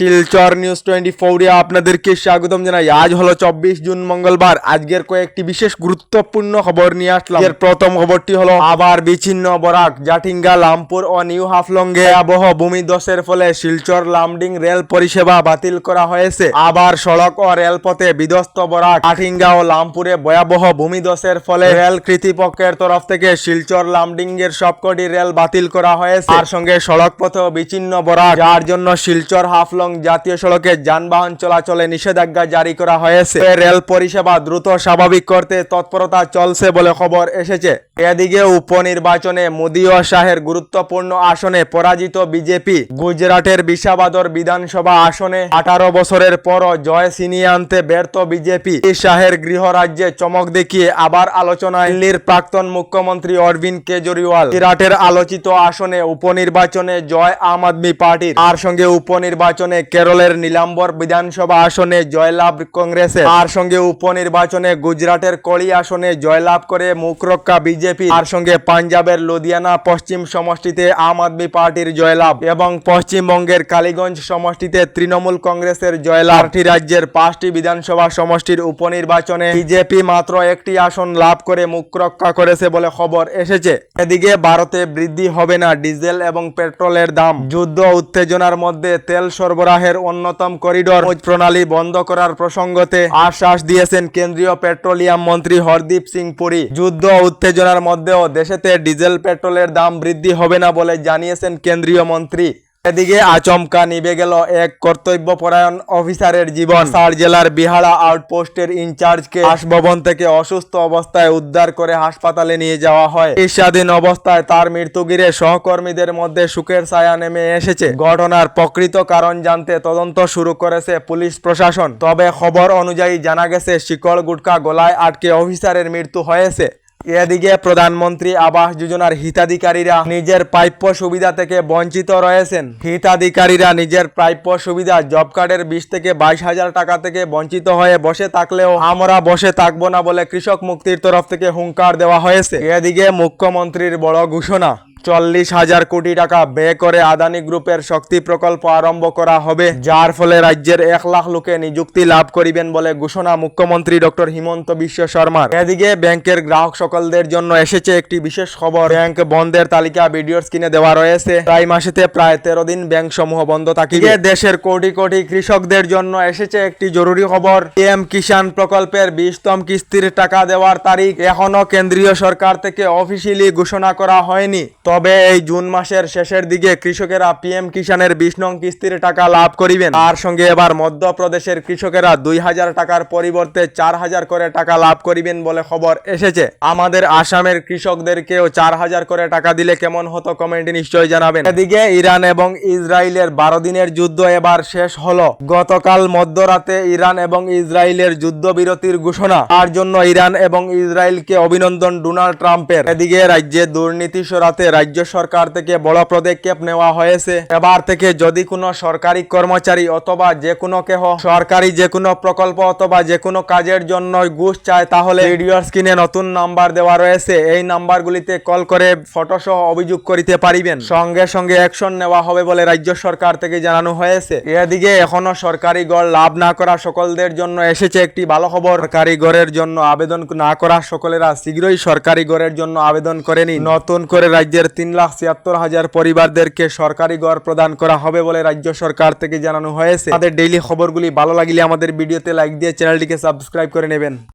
Silchar news twenty ফোরে আপনাদেরকে স্বাগতম জানাই। আজ হলো চব্বিশ জুন মঙ্গলবার। আজকের কয়েকটি বিশেষ গুরুত্বপূর্ণ খবর নিয়ে আসলাম। এর প্রথম খবরটি হলো, আবার বিচ্ছিন্ন বরাক, জাটিঙ্গা, লামপুর ও নিউ হাফলঙ্গে আবহ ভূমিধসের ফলে শিলচর লামডিং রেল পরিষেবা বাতিল করা হয়েছে। আবার সড়ক ও রেলপথে বিধ্বস্ত বরাক, জাটিঙ্গা ও লামপুরে ভয়াবহ ভূমিধসের ফলে রেল কৃতিপক্ষের তরফ থেকে শিলচর লামডিং এর সবকটি রেল বাতিল করা হয়েছে। তার সঙ্গে সড়ক পথেও বিচ্ছিন্ন বরাক, যার জন্য শিলচর হাফলং জাতীয় সড়কে যানবাহন চলাচলে নিষেধাজ্ঞা জারি করা হয়েছে। রেল পরিষেবা দ্রুত স্বাভাবিক করতে তৎপরতা চলছে বলে খবর এসেছে। এদিকে উপনির্বাচনে মোদী ও শাহের গুরুত্বপূর্ণ আসনে পরাজিত বিজেপি। গুজরাটের বিশাবাদর বিধানসভা আসনে আঠারো বছরের পরও জয় ছিনিয়ে আনতে ব্যর্থ বিজেপি। শাহের গৃহ রাজ্যে চমক দেখিয়ে আবার আলোচনায় দিল্লির প্রাক্তন মুখ্যমন্ত্রী অরবিন্দ কেজরিওয়াল। বিরাটের আলোচিত আসনে উপনির্বাচনে জয় আম আদমি পার্টির। তার সঙ্গে উপনির্বাচনে কেরলের নীলাম্বর বিধানসভা আসনে জয়লাভ কংগ্রেসের। তার সঙ্গে উপনির্বাচনে গুজরাটের কড়ি আসনে জয়লাভ করে মুখরক্ষা বিজেপি। আর সঙ্গে পাঞ্জাবের লুধিয়ানা পশ্চিম সমষ্টিতে আম আদমি পার্টির জয়লাভ এবং পশ্চিমবঙ্গের কালীগঞ্জ সমষ্টিতে তৃণমূল কংগ্রেসের জয়লাভ। আটটি রাজ্যের পাঁচটি বিধানসভা সমষ্টির উপনির্বাচনে বিজেপি মাত্র একটি আসন লাভ করে মুখ রক্ষা করেছে বলে খবর এসেছে। এদিকে ভারতে বৃদ্ধি হবে না ডিজেল এবং পেট্রোলের দাম। যুদ্ধ উত্তেজনার মধ্যে তেল সরবরাহের অন্যতম করিডোর। প্রণালী বন্ধ করার প্রসঙ্গতে আশ্বাস দিয়েছেন কেন্দ্রীয় পেট্রোলিয়াম মন্ত্রী হরদীপ সিং পুরী। যুদ্ধ উত্তেজনার মধ্যেও দেশেতে ডিজেল পেট্রোলের দাম বৃদ্ধি হবে না বলে জানিয়েছেন কেন্দ্রীয় মন্ত্রী। এদিকে আচমকা নিভে গেল এক কর্তব্যপরায়ণ অফিসারের জীবন। সার জেলার বিহারা আউটপোস্টের ইনচার্জকে বাসভবন থেকে অসুস্থ অবস্থায় উদ্ধার করে হাসপাতালে নিয়ে যাওয়া হয়। চিকিৎসাধীন অবস্থায় তার মৃত্যু ঘিরে সহকর্মীদের মধ্যে সুখের ছায়া নেমে এসেছে। ঘটনার প্রকৃত কারণ জানতে তদন্ত শুরু করেছে পুলিশ প্রশাসন। তবে খবর অনুযায়ী জানা গেছে শিকড় গুটকা গলায় আটকে অফিসারের মৃত্যু হয়েছে। এদিকে প্রধানমন্ত্রী আবাস যোজনার হিতাধিকারীরা নিজের প্রাপ্য সুবিধা থেকে বঞ্চিত রয়েছেন। হিতাধিকারীরা নিজের প্রাপ্য সুবিধা জব কার্ডের বিশ থেকে বাইশ হাজার টাকা থেকে বঞ্চিত হয়ে বসে থাকলেও আমরা বসে থাকব না বলে কৃষক মুক্তির তরফ থেকে হুঙ্কার দেওয়া হয়েছে। এদিকে মুখ্যমন্ত্রীর বড় ঘোষণা চল্লিশ হাজার কোটি টাকা ব্যয় করে আদানি গ্রুপের শক্তি প্রকল্প আরম্ভ করা হবে, যার ফলে রাজ্যের এক লাখ লোকে নিযুক্তি লাভ করিবেন বলে ঘোষণা মুখ্যমন্ত্রী ডক্টর হিমন্ত বিশ্ব শর্মার। এদিকে ব্যাংকের গ্রাহক সকলদের জন্য এসেছে একটি বিশেষ খবর। ব্যাংক বন্ধের তালিকা ভিডিওর স্ক্রিনে দেওয়া রয়েছে। প্রায় মাসেতে প্রায় তেরো দিন ব্যাংক সমূহ বন্ধ থাকিবে। দেশের কোটি কোটি কৃষকদের জন্য এসেছে একটি জরুরি খবর। এম কিষাণ প্রকল্পের বিশতম কিস্তির টাকা দেওয়ার তারিখ এখনও কেন্দ্রীয় সরকার থেকে অফিসিয়ালি ঘোষণা করা হয়নি। তবে এই জুন মাসের শেষের দিকে কৃষকেরা পিএম কিষানের বিশ নং কিস্তির টাকা লাভ করিবেন। তার সঙ্গে এবার মধ্যপ্রদেশের কৃষকেরা দুই হাজার টাকার পরিবর্তে চার হাজার করে টাকা লাভ করিবেন বলে খবর এসেছে। আমাদের আসামের কৃষকদেরকেও চার হাজার করে টাকা দিলে কেমন হতো কমেন্টে নিশ্চয়ই জানাবেন। এদিকে ইরান এবং ইসরায়েলের বারো দিনের যুদ্ধ এবার শেষ হলো। গতকাল মধ্যরাতে ইরান এবং ইসরায়েলের যুদ্ধবিরতির ঘোষণা। তার জন্য ইরান এবং ইসরায়েলকে অভিনন্দন ডোনাল্ড ট্রাম্পের। এদিকে রাজ্যে দুর্নীতি সরাতে রাজ্য সরকার থেকে বড় পদক্ষেপ নেওয়া হয়েছে। এবার থেকে যদি কোনো সরকারি কর্মচারী অথবা যে কোনো কেহ সরকারি যে কোনো প্রকল্প অথবা যে কোনো কাজের জন্য ঘুষ চায়, তাহলে ভিডিও স্ক্রিনে নতুন নাম্বার দেওয়া রয়েছে। এই নাম্বারগুলিতে কল করে ফটো সহ অভিযোগ করিতে পারিবেন। সঙ্গে সঙ্গে অ্যাকশন নেওয়া হবে বলে রাজ্য সরকার থেকে জানানো হয়েছে। এদিকে এখনও সরকারি গড় লাভ না করা সকলদের জন্য এসেছে একটি ভালো খবর। সরকারি গড়ের জন্য আবেদন না করা সকলেরা শীঘ্রই সরকারি গড়ের জন্য আবেদন করে নিন। নতুন করে রাজ্যের তিন লাখ ছিয়াত্তর হাজার পরিবারদেরকে সরকারি গড় প্রদান করা হবে বলে রাজ্য সরকার থেকে জানানো হয়েছে। আমাদের ডেইলি খবরগুলি ভালো লাগলে আমাদের ভিডিওতে লাইক দিয়ে চ্যানেলটিকে সাবস্ক্রাইব করে নেবেন।